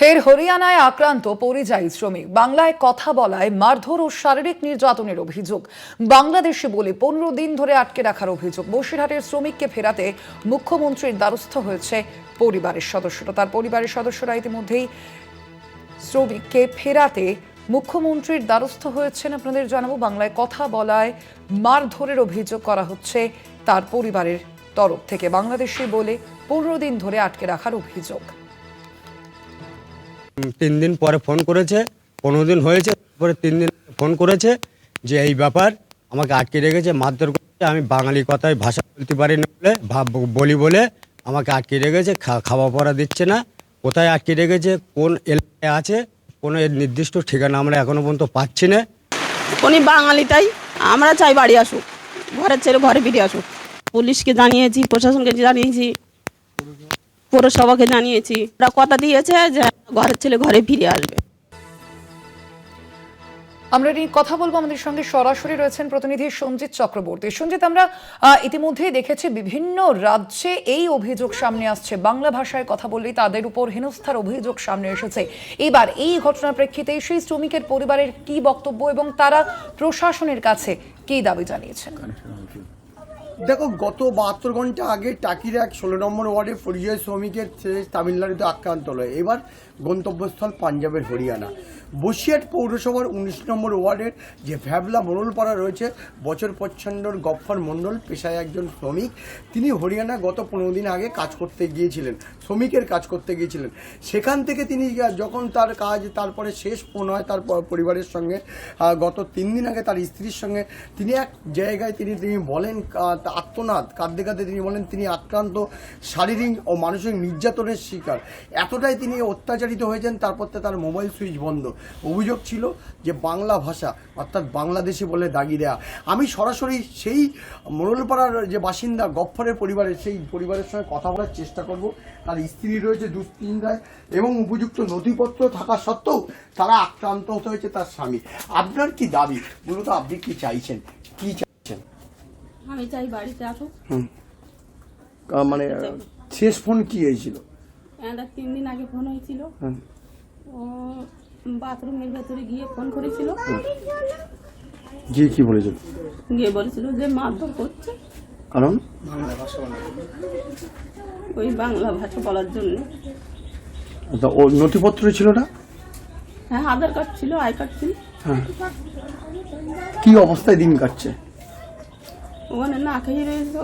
ফের হরিয়ানায় আক্রান্ত পরিযায়ী শ্রমিক। বাংলায় কথা বলায় মারধর ও শারীরিক নির্যাতনের অভিযোগ। বাংলাদেশে বলে পনেরো দিন ধরে আটকে রাখার অভিযোগ। বসিরহাটের শ্রমিককে ফেরাতে মুখ্যমন্ত্রীর দ্বারস্থ হয়েছে পরিবারের সদস্যরা। তার পরিবারের সদস্যরা ইতিমধ্যেই শ্রমিককে ফেরাতে মুখ্যমন্ত্রীর দ্বারস্থ হয়েছেন। আপনাদের জানাব, বাংলায় কথা বলায় মারধরের অভিযোগ করা হচ্ছে তার পরিবারের তরফ থেকে। বাংলাদেশে বলে পনেরো দিন ধরে আটকে রাখার অভিযোগ। তিন দিন পরে ফোন করেছে, পনেরো দিন হয়েছে, পরে তিন দিন ফোন করেছে যে এই ব্যাপার আমাকে আটকে রেখেছে, মারধর করেছে, আমি বাঙালি কথায় ভাষা বলতে পারি না বলে ভাব বলি বলে আমাকে আটকে রেখেছে খাওয়া পড়া দিচ্ছে না। কোথায় আটকে রেখেছে, কোন এলাকায় আছে, কোনো এর নির্দিষ্ট ঠিকানা আমরা এখনও পর্যন্ত পাচ্ছি না। উনি বাঙালি তাই, আমরা চাই বাড়ি আসুক, ঘরের ছেড়ে ঘরে ফিরে আসুক। পুলিশকে জানিয়েছি, প্রশাসনকে জানিয়েছি পৌরসভাকে জানিয়েছি। ওরা কথা দিয়েছে যে ঘরের ছেলে ঘরে ফিরে আসবে। আমরা নিয়ে কথা বলব আমাদের সঙ্গে। সরাসরি রয়েছেন প্রতিনিধি সঞ্জিত চক্রবর্তী। সঞ্জিত, আমরা ইতিমধ্যেই দেখেছি বিভিন্ন রাজ্যে এই অভিযোগ সামনে আসছে। বাংলা ভাষায় কথা বললেই তাদের উপর হেনস্থার অভিযোগ সামনে এসেছে। এবার এই ঘটনার প্রেক্ষিতে সেই শ্রমিকের পরিবারের কি বক্তব্য এবং তারা প্রশাসনের কাছে কি দাবি জানিয়েছেন? দেখো, গত বাহাত্তর ঘণ্টা আগে টাকির এক ষোলো নম্বর ওয়ার্ডে পরিযায়ী শ্রমিকের ছেলে তামিলনাড়ুতে আক্রান্ত হলো। এবার গন্তব্যস্থল পাঞ্জাবের হরিয়ানা। বসিরহাট পৌরসভার উনিশ নম্বর ওয়ার্ডের যে ভ্যাবলা মোড়লপাড়া রয়েছে, বছর প্রচ্ছন্নর গফ্ফর মণ্ডল পেশায় একজন শ্রমিক। তিনি হরিয়ানা গত পনেরো দিন আগে কাজ করতে গিয়েছিলেন, শ্রমিকের কাজ করতে গিয়েছিলেন। সেখান থেকে তিনি যখন তার কাজ তারপরে শেষ ফোন হয় তার পরিবারের সঙ্গে গত তিন দিন আগে তার স্ত্রীর সঙ্গে, তিনি এক জায়গায় তিনি তিনি বলেন আত্মনাদ। কাঁদতে কাঁদতে তিনি বলেন, তিনি আক্রান্ত, শারীরিক ও মানসিক নির্যাতনের শিকার। এতটাই তিনি অত্যাচারিত হয়েছেন, তারপর তার মোবাইল সুইচ বন্ধ। অভিযোগ ছিল যে বাংলা ভাষা, অর্থাৎ বাংলাদেশি বলে দাগি দেয়া। আমি সরাসরি সেই মোড়লপাড়ার যে বাসিন্দা গফ্ফরের পরিবারের, সেই পরিবারের সঙ্গে কথা বলার চেষ্টা করব। তার স্ত্রী রয়েছে দুশ্চিন্তায় এবং উপযুক্ত নথিপত্র থাকা সত্ত্বেও তারা আক্রান্ত হতে হয়েছে তার স্বামী। আপনার কি দাবি? মূলত আপনি কি চাইছেন? কি আমি চাই বাড়িতে আসুক। আহ, মানে শেষ ফোন কি হয়েছিল? একটা তিন দিন আগে ফোন হয়েছিল। হুম। ও বাথরুমের ভেতরে গিয়ে ফোন করেছিল। জি কি বলেছিল? গিয়ে বলেছিল যে মারধর করছে। কারণ? ওই বাংলা ভাষা বলার জন্য। আচ্ছা, ও নথিপত্র ছিল না? হ্যাঁ আধার কার্ড ছিল আই কার্ড ছিল। হ্যাঁ। কি অবস্থায় দিন কাটছে? ওখানে না খেয়ে রয়েছে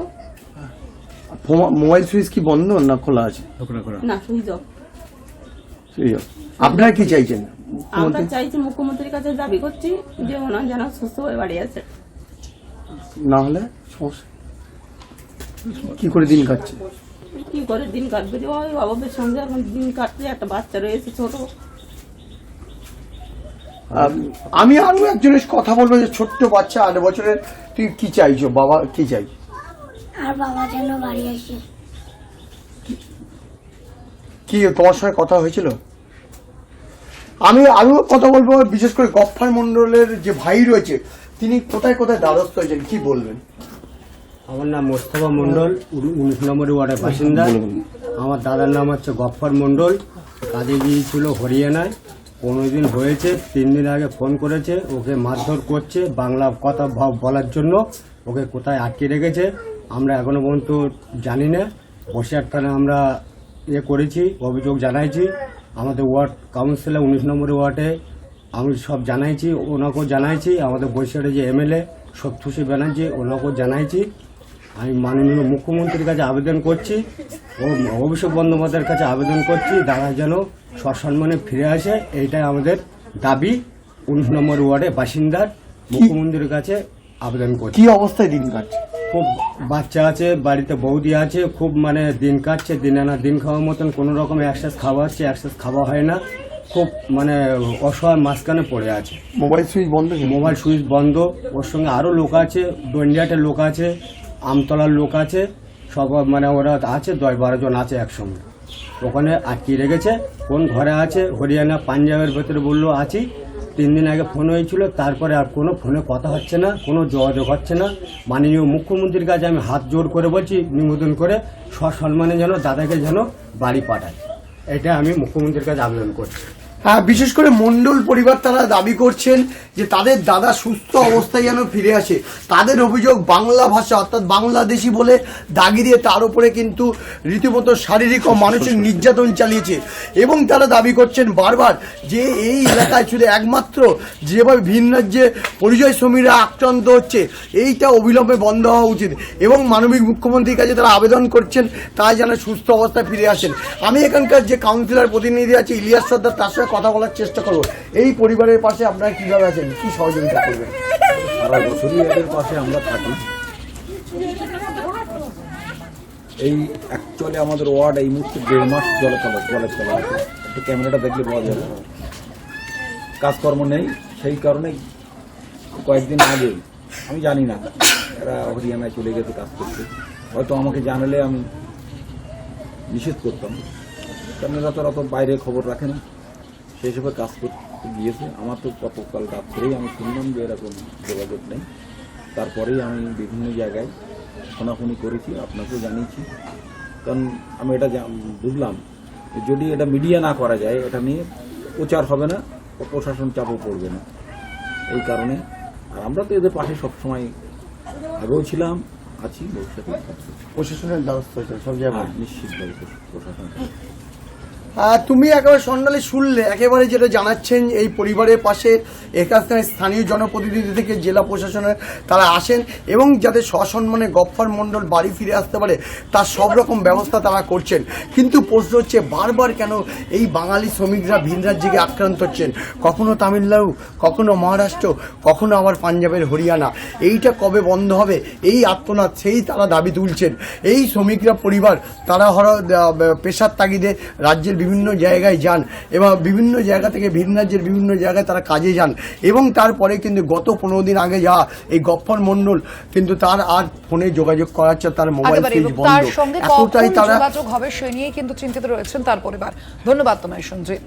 মোবাইল সুইচ কি বন্ধ না খোলা আছে? না সুইচ অফ। Switch off. আপনারা কি চাইছেন? আমরা চাইছি মুখ্যমন্ত্রীর কাছে দাবি করছি যে ওনার যেন সুস্থ হয়ে বাড়ি আছে না হলে সমস্যা। কি করে দিন কাটছে? কি করে দিন কাটবে? যে ওই অভাবের সঙ্গে এখন দিন কাটছে একটা বাচ্চা রয়েছে ছোট। আমি আরও একজনের কথা বলব যে ছোট্ট বাচ্চা আট বছরের তুই কি চাইছো? বাবা কি চাই আর বাবা যেন বাড়ি আসে। কি তোমার সঙ্গে কথা হয়েছিল? আমি আরও কথা বলব বিশেষ করে গফফার মন্ডলের যে ভাই রয়েছে তিনি কোথায় কোথায় দ্বারস্থ হয়েছেন কি বলবেন? আমার নাম মোস্তফা মণ্ডল উন- উনিশ নম্বর ওয়ার্ডের বাসিন্দা। আমার দাদার নাম হচ্ছে গফ্ফর মণ্ডল কাজে গিয়েছিল হরিয়ানায়। পনেরো দিন হয়েছে, তিন দিন আগে ফোন করেছে, ওকে মারধর করছে বাংলা কথা ভ- বলার জন্য, ওকে কোথায় আটকে রেখেছে, আমরা এখনও পর্যন্ত জানি না। বসিরহাট থানায় আমরা ইয়ে করেছি, অভিযোগ জানাইছি, আমাদের ওয়ার্ড কাউন্সিলর উনিশ নম্বর ওয়ার্ডে, আমি সব জানাইছি, ওনাকেও জানাইছি, আমাদের বৈশাখে যে এমএলএ সত্যসী ব্যানার্জি, ওনাকেও জানাইছি। আমি মাননীয় মুখ্যমন্ত্রীর কাছে আবেদন করছি ও অভিষেক বন্দ্যোপাধ্যায়ের কাছে আবেদন করছি তারা যেন সসম্মানে ফিরে আসে এইটাই আমাদের দাবি। উনিশ নম্বর ওয়ার্ডে বাসিন্দার মুখ্যমন্ত্রীর কাছে আবেদন করছি। কি অবস্থায় দিন কাটছে? খুব বাচ্চা আছে বাড়িতে বৌদি আছে খুব মানে দিন কাটছে দিন আনা দিন খাওয়ার মতন কোনো রকম একসাথ খাওয়া হচ্ছে একসাথ খাওয়া হয় না। খুব মানে অসহায় মাঝখানে পড়ে আছে। মোবাইল সুইচ বন্ধ মোবাইল সুইচ বন্ধ ওর সঙ্গে আরও লোক আছে ডন্ডিয়াটের লোক আছে আমতলার লোক আছে, সব মানে ওরা আছে, দশ বারো জন আছে একসঙ্গে। ওখানে আটকিয়ে রেখেছে, কোন ঘরে আছে, হরিয়ানা, পাঞ্জাবের ভেতরে বলল, আছি। তিন দিন আগে ফোন হয়েছিল, তারপরে আর কোনো ফোনে কথা হচ্ছে না, কোনো যোগাযোগ হচ্ছে না। মাননীয় মুখ্যমন্ত্রীর কাছে আমি হাত জোর করে বলছি, নিবেদন করে সসম্মানে যেন দাদাকে যেন বাড়ি পাঠায়। এটা আমি মুখ্যমন্ত্রীর কাছে আবেদন করছি। বিশেষ করে মন্ডল পরিবার তারা দাবি করছেন যে তাদের দাদা সুস্থ অবস্থায় যেন ফিরে আসে। তাদের অভিযোগ বাংলা ভাষা অর্থাৎ বাংলাদেশি বলে দাগি দিয়ে তার উপরে কিন্তু রীতিমতো শারীরিক ও মানসিক নির্যাতন চালিয়েছে এবং তারা দাবি করছেন বারবার যে এই এলাকায় শুধু একমাত্র যেভাবে ভিন্ন রাজ্যে পরিযায়ী শ্রমিকরা আক্রান্ত হচ্ছে এইটা অবিলম্বে বন্ধ হওয়া উচিত এবং মানবিক মুখ্যমন্ত্রীর কাছে তারা আবেদন করছেন তাই যেন সুস্থ অবস্থায় ফিরে আসেন। আমি এখানকার যে কাউন্সিলর প্রতিনিধি আছে ইলিয়াস সর্দার তার কথা বলার চেষ্টা করব। এই পরিবারের পাশে আপনারা কীভাবে আছেন? কী সহযোগিতা করবেন? সারা বছরই এদের পাশে আমরা থাকি। এই অ্যাকচুয়ালি আমাদের ওয়ার্ড এই মুহূর্তে দেড় মাস জলে চলা তলা আছে একটু ক্যামেরাটা দেখলে বোঝা যাবে। কাজকর্ম নেই, সেই কারণে কয়েকদিন আগে, আমি জানি না, এরা হরিয়ানায় চলে গেছে কাজ করতে। হয়তো আমাকে জানালে আমি নিষেধ করতাম। কারণ এরা তো অত বাইরে খবর রাখে না। সেই হিসেবে কাজ করতে গিয়েছে আমার তো গতকাল রাত্রেই আমি শুনলাম যে এরকম যোগাযোগ নেই। তারপরেই আমি বিভিন্ন জায়গায় ফোনাফোনি করেছি আপনাকেও জানিয়েছি। কারণ আমি এটা বুঝলাম যে যদি এটা মিডিয়া না করা যায় এটা নিয়ে প্রচার হবে না প্রশাসন চাপও পড়বে না। এই কারণে আর আমরা তো এদের পাশে সবসময় আগেও ছিলাম আছি ভবিষ্যতে প্রশাসনের ব্যবস্থা সব জায়গায়। হ্যাঁ নিশ্চিতভাবে প্রশাসন। তুমি একেবারে সন্ন্যালে শুনলে, একেবারে যেটা জানাচ্ছেন এই পরিবারের পাশে, এখানকার স্থানীয় জনপ্রতিনিধি থেকে জেলা প্রশাসনের তারা আসেন এবং যাতে সসম্মানে গফফার মণ্ডল বাড়ি ফিরে আসতে পারে, তার সব রকম ব্যবস্থা তারা করছেন। কিন্তু প্রশ্ন হচ্ছে, বারবার কেন এই বাঙালি শ্রমিকরা ভিন রাজ্যে আক্রান্ত হচ্ছেন? কখনো তামিলনাড়ু, কখনো মহারাষ্ট্র, কখনো আবার পাঞ্জাবের হরিয়ানা। এইটা কবে বন্ধ হবে? এই আত্মনাথ সেই তারা দাবি তুলছেন। এই শ্রমিকরা পরিবার, তারা হর পেশার তাগিদে রাজ্যের বিভিন্ন জায়গায় যান এবং বিভিন্ন জায়গা থেকে ভিন রাজ্যের বিভিন্ন জায়গায় তারা কাজে যান এবং তারপরে কিন্তু গত পনেরো দিন আগে যা এই গফর মন্ডল কিন্তু তার আর ফোনে যোগাযোগ করাচ্ছে তার মোবাইল সুইচ বন্ধ। এতটাই তারা যোগাযোগ হবে সে নিয়ে কিন্তু চিন্তিত রয়েছেন তার পরিবার। ধন্যবাদ তোমায় সঞ্জিত